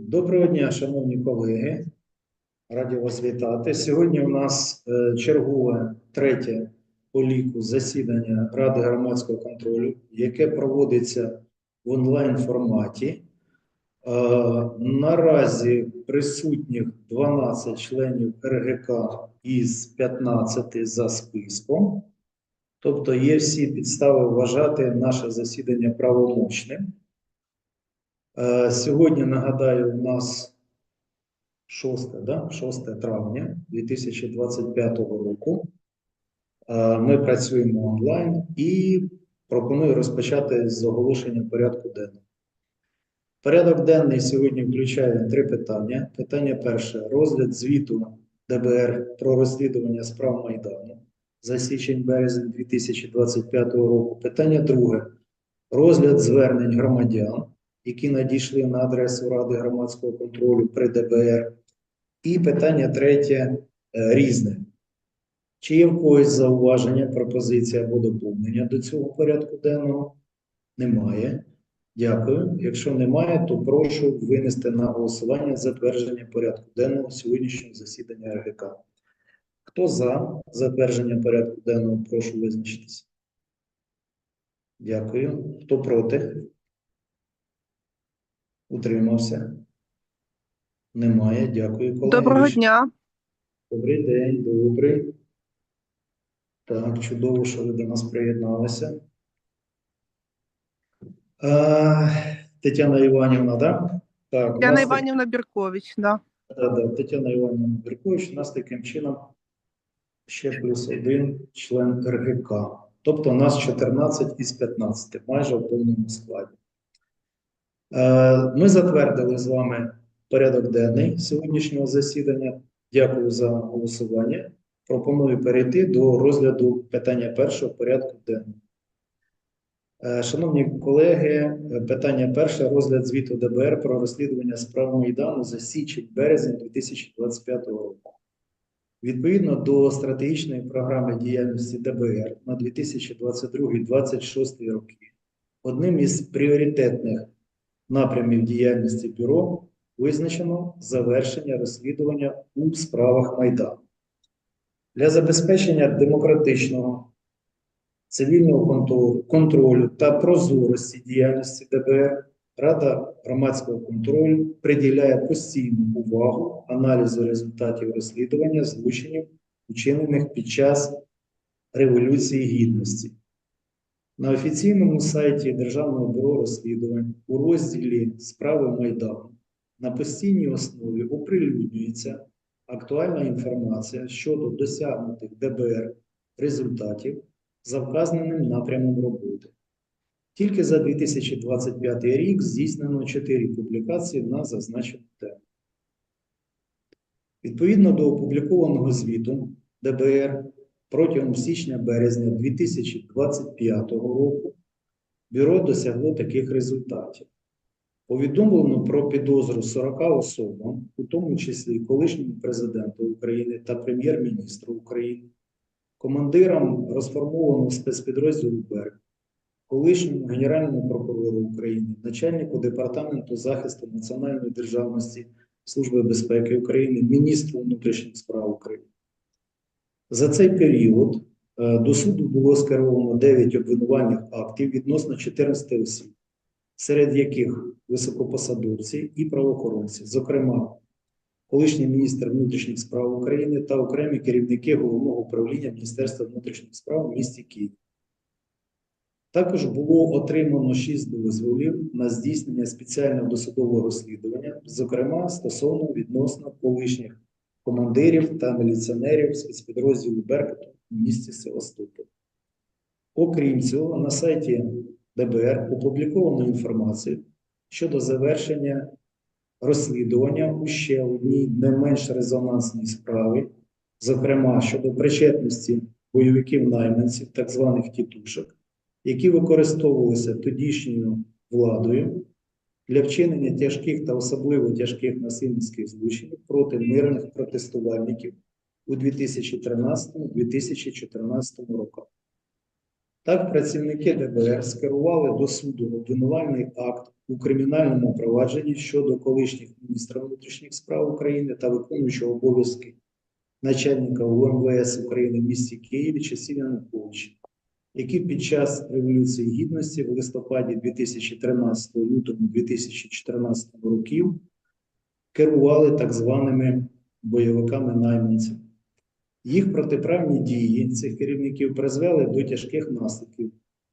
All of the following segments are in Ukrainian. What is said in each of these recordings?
Доброго дня, шановні колеги. Раді вас вітати. Сьогодні у нас е, чергове третє по ліку засідання Ради громадського контролю, яке проводиться в онлайн форматі. Е, Наразі присутніх 12 членів РГК із 15 за списком. Тобто є всі підстави вважати наше засідання правомочним. Е, Сьогодні, нагадаю, у нас 6, да? 6 травня 2025 року. Е, Ми працюємо онлайн і пропоную розпочати з оголошення порядку денного. Порядок денний сьогодні включає три питання. Питання перше розгляд звіту ДБР про розслідування справ Майдану за січень-березень 2025 року. Питання друге розгляд звернень громадян які надійшли на адресу Ради громадського контролю при ДБР. І питання третє е, різне. Чи є в когось зауваження, пропозиція або доповнення до цього порядку денного? Немає. Дякую. Якщо немає, то прошу винести на голосування затвердження порядку денного сьогоднішнього засідання РГК. Хто за затвердження порядку денного, прошу визначитися. Дякую. Хто проти? Утримався? Немає. Дякую, колеги. Доброго дня. Добрий день, добрий. Так, чудово, що ви до нас приєдналися. Е, Тетяна Іванівна, да? Так, у Яна нас так- Іванівна Біркович, да. Да, да, Тетяна Іванівна Біркович, у нас таким чином ще плюс один член РГК. Тобто у нас 14 із 15, майже в повному складі. Е, Ми затвердили з вами порядок денний сьогоднішнього засідання. Дякую за голосування. Пропоную перейти до розгляду питання першого порядку денного. Е, Шановні колеги, питання перше розгляд звіту ДБР про розслідування справ Майдану за січень-березень 2025 року. Відповідно до стратегічної програми діяльності ДБР на 2022-2026 роки, одним із пріоритетних напрямів діяльності бюро визначено завершення розслідування у справах Майдану. Для забезпечення демократичного цивільного контролю, та прозорості діяльності ДБР Рада громадського контролю приділяє постійну увагу аналізу результатів розслідування злочинів, вчинених під час Революції Гідності. На офіційному сайті Державного бюро розслідувань у розділі Справи Майдану на постійній основі оприлюднюється актуальна інформація щодо досягнутих ДБР результатів за вказаним напрямом роботи. Тільки за 2025 рік здійснено 4 публікації на зазначену тему. Відповідно до опублікованого звіту ДБР протягом січня-березня 2025 року бюро досягло таких результатів. Повідомлено про підозру 40 особам, у тому числі колишньому президенту України та прем'єр-міністру України, командирам розформованого спецпідрозділу БЕРК, колишньому генеральному прокурору України, начальнику департаменту захисту національної державності Служби безпеки України, міністру внутрішніх справ України. За цей період е, до суду було скеровано 9 обвинувальних актів відносно 14 осіб, серед яких високопосадовці і правоохоронці, зокрема, колишній міністр внутрішніх справ України та окремі керівники головного управління Міністерства внутрішніх справ в місті Києві. Також було отримано 6 дозволів на здійснення спеціального досудового розслідування, зокрема стосовно відносно колишніх командирів та міліціонерів спецпідрозділу Беркуту в місті Севастополь. Окрім цього, на сайті ДБР опубліковано інформацію щодо завершення розслідування у ще одній не менш резонансній справі, зокрема щодо причетності бойовиків-найманців, так званих тітушок, які використовувалися тодішньою владою для вчинення тяжких та особливо тяжких насильницьких злочинів проти мирних протестувальників у 2013-2014 роках. Так, працівники ДБР скерували до суду обвинувальний акт у кримінальному провадженні щодо колишніх міністра внутрішніх справ України та виконуючого обов'язки начальника УМВС України в місті Києві часів Януковича, які під час Революції Гідності в листопаді 2013 лютому 2014 років керували так званими бойовиками-найманцями. Їх протиправні дії цих керівників призвели до тяжких наслідків,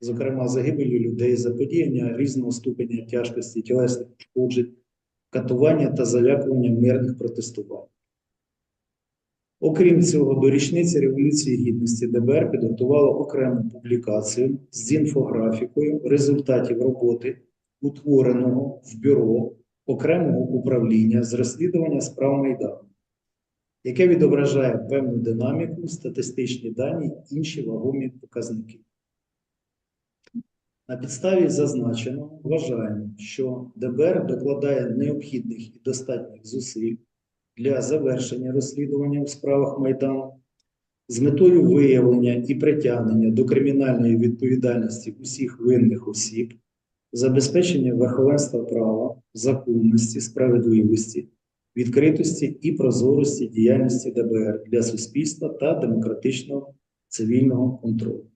зокрема загибелі людей, заподіяння різного ступеня тяжкості тілесних пошкоджень, катування та залякування мирних протестувань. Окрім цього, до річниці Революції Гідності ДБР підготувало окрему публікацію з інфографікою результатів роботи, утвореного в бюро окремого управління з розслідування справ Майдану, яке відображає певну динаміку, статистичні дані інші вагомі показники. На підставі зазначеного вважаємо, що ДБР докладає необхідних і достатніх зусиль для завершення розслідування у справах Майдану з метою виявлення і притягнення до кримінальної відповідальності усіх винних осіб, забезпечення верховенства права, законності, справедливості, відкритості і прозорості діяльності ДБР для суспільства та демократичного цивільного контролю.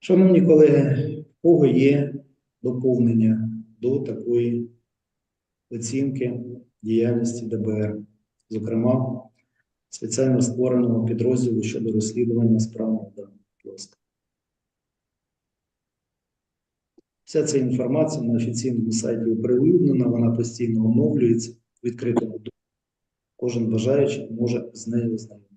Шановні колеги, в кого є доповнення до такої оцінки діяльності ДБР, зокрема спеціально створеного підрозділу щодо розслідування справ. Будь ласка. Вся ця інформація на офіційному сайті оприлюднена, вона постійно оновлюється в відкритому доступі. Кожен бажаючий може з нею ознайомитися.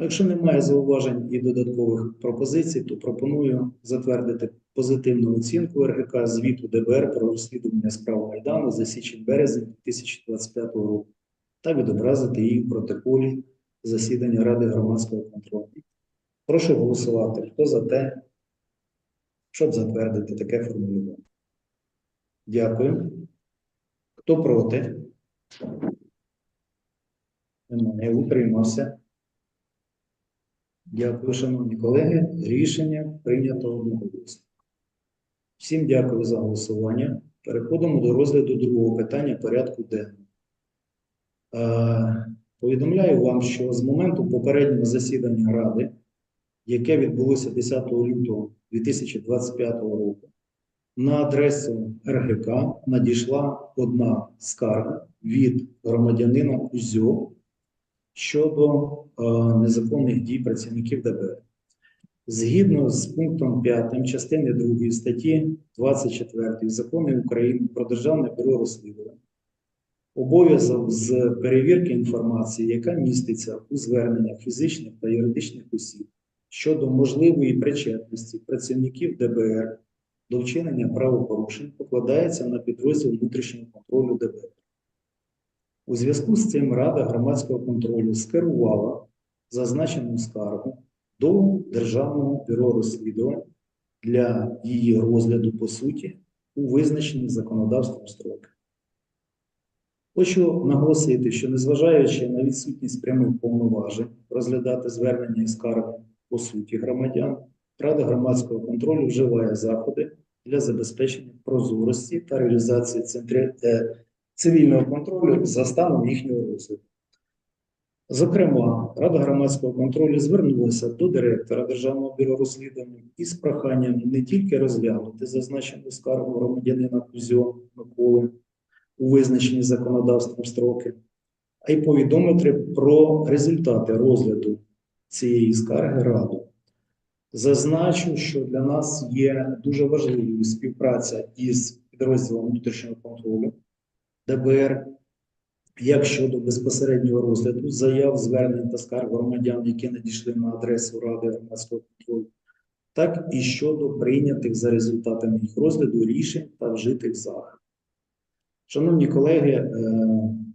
Ну, Якщо немає зауважень і додаткових пропозицій, то пропоную затвердити позитивну оцінку РГК звіту ДБР про розслідування справ Майдану за січень-березень 2025 року та відобразити її в протоколі засідання Ради громадського контролю. Прошу голосувати. Хто за те, щоб затвердити таке формулювання? Дякую. Хто проти? Немає. Утримався. Дякую, шановні колеги. Рішення прийнято одноголосно. Всім дякую за голосування. Переходимо до розгляду другого питання порядку денного. Е, Повідомляю вам, що з моменту попереднього засідання Ради, яке відбулося 10 лютого 2025 року, на адресу РГК надійшла одна скарга від громадянина Кузьо щодо е, незаконних дій працівників ДБР. Згідно з пунктом 5 частини 2 статті 24 Закону України про Державне бюро розслідувань, обов'язок з перевірки інформації, яка міститься у зверненнях фізичних та юридичних осіб щодо можливої причетності працівників ДБР до вчинення правопорушень, покладається на підрозділ внутрішнього контролю ДБР. У зв'язку з цим Рада громадського контролю скерувала зазначену скаргу до Державного бюро розслідувань для її розгляду по суті у визначенні законодавством строки. Хочу наголосити, що незважаючи на відсутність прямих повноважень розглядати звернення і скарги по суті громадян, Рада громадського контролю вживає заходи для забезпечення прозорості та реалізації центри, е, цивільного контролю за станом їхнього розгляду. Зокрема, Рада громадського контролю звернулася до директора Державного бюро розслідувань із проханням не тільки розглянути зазначену скаргу громадянина Кузьо Миколи у визначенні законодавством строки, а й повідомити про результати розгляду цієї скарги Раду. Зазначу, що для нас є дуже важливою співпраця із підрозділом внутрішнього контролю ДБР як щодо безпосереднього розгляду заяв, звернень та скарг громадян, які надійшли на адресу Ради громадського контролю, так і щодо прийнятих за результатами їх розгляду рішень та вжитих заходів. Шановні колеги, е,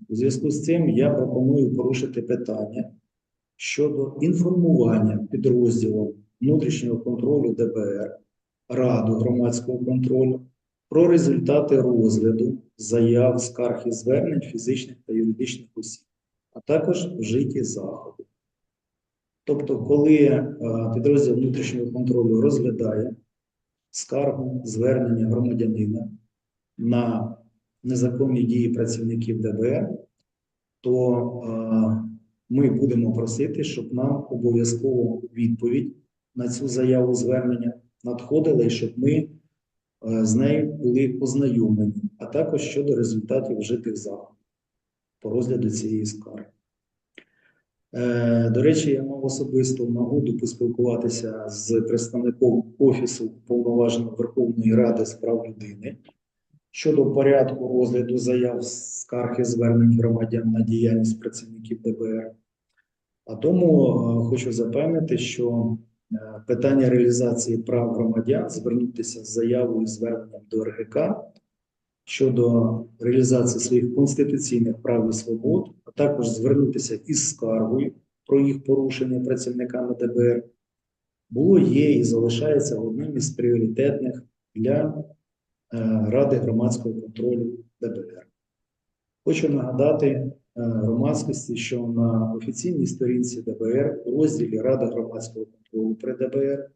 у зв'язку з цим я пропоную порушити питання щодо інформування підрозділом внутрішнього контролю ДБР, Раду громадського контролю про результати розгляду заяв, скарг і звернень фізичних та юридичних осіб, а також вжиті заходи. Тобто, коли е, підрозділ внутрішнього контролю розглядає скаргу, звернення громадянина на незаконні дії працівників ДБР, то е, ми будемо просити, щоб нам обов'язково відповідь на цю заяву звернення надходила, і щоб ми з нею були ознайомлені, а також щодо результатів вжитих заходів по розгляду цієї скарги. Е, До речі, я мав особисту нагоду поспілкуватися з представником Офісу Повноваженого Верховної Ради з прав людини щодо порядку розгляду заяв скарг і звернень громадян на діяльність працівників ДБР. А тому е, хочу запевнити, що е, питання реалізації прав громадян звернутися з заявою зверненням до РГК щодо реалізації своїх конституційних прав і свобод, а також звернутися із скаргою про їх порушення працівниками ДБР, було, є і залишається одним із пріоритетних для е, Ради громадського контролю ДБР. Хочу нагадати е, громадськості, що на офіційній сторінці ДБР у розділі Рада громадського контролю при ДБР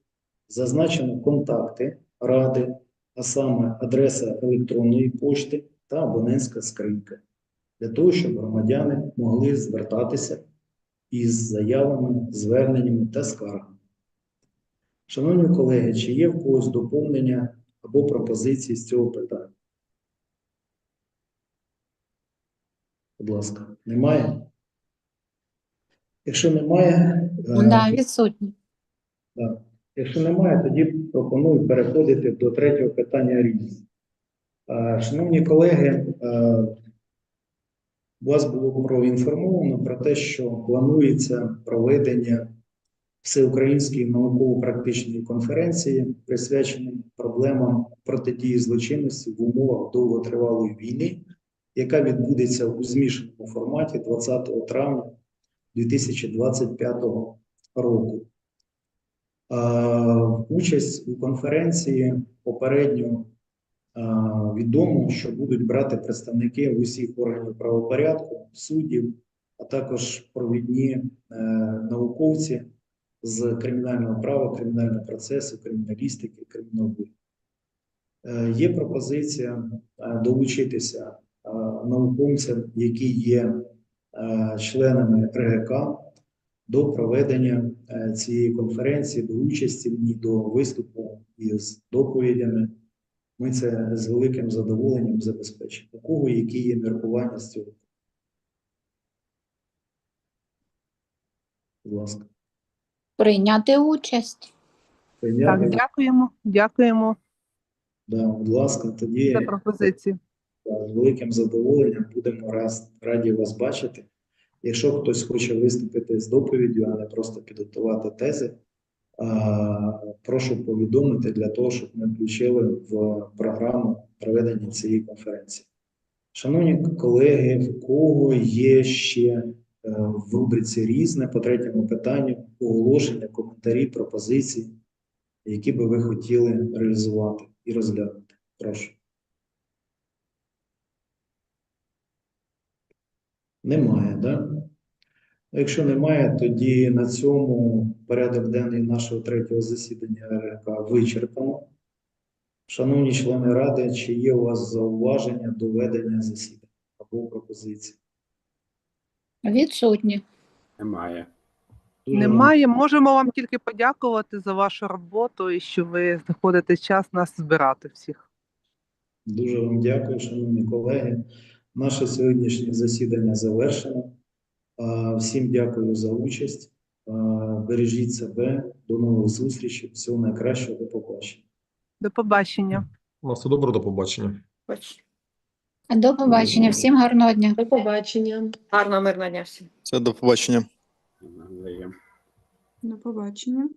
зазначено контакти Ради, а саме адреса електронної пошти та абонентська скринька, для того, щоб громадяни могли звертатися із заявами, зверненнями та скаргами. Шановні колеги, чи є в когось доповнення або пропозиції з цього питання? Будь ласка, немає? Якщо немає, е, Да, відсутні. Так. Якщо немає, тоді пропоную переходити до третього питання різні. Шановні колеги, е, вас було проінформовано про те, що планується проведення всеукраїнської науково-практичної конференції, присвяченої проблемам протидії злочинності в умовах довготривалої війни, яка відбудеться у змішаному форматі 20 травня 2025 року. Участь у конференції попередньо відомо, що будуть брати представники усіх органів правопорядку, суддів, а також провідні е, науковці з кримінального права, кримінального процесу, криміналістики, кримінології. Е, Є пропозиція е, долучитися науковцям, які є е, членами РГК, до проведення е, цієї конференції, до участі в ній, до виступу із доповідями. Ми це з великим задоволенням забезпечимо. У кого які є міркування з цього? Будь ласка. Прийняти участь. Так, дякуємо, дякуємо Да, будь ласка, тоді за пропозицію. З великим задоволенням будемо раз, раді вас бачити. Якщо хтось хоче виступити з доповіддю, а не просто підготувати тези, прошу повідомити для того, щоб ми включили в програму проведення цієї конференції. Шановні колеги, в кого є ще е, в рубриці різне по третьому питанню оголошення, коментарі, пропозиції, які би ви хотіли реалізувати і розглянути? Прошу. Немає, да? Якщо немає, тоді на цьому порядок денний нашого третього засідання РГК вичерпано. Шановні члени Ради, чи є у вас зауваження до ведення засідання або пропозиції? Відсутні. Немає. Немає. Можемо вам тільки подякувати за вашу роботу і що ви знаходите час нас збирати всіх. Дуже вам дякую, шановні колеги. Наше сьогоднішнє засідання завершено. Всім дякую за участь. Бережіть себе. До нових зустрічей. Всього найкращого. До побачення. До побачення. На все добре, до побачення. До побачення. Всім гарного дня. До побачення. Гарного мирного дня всім. Все, до побачення. До побачення.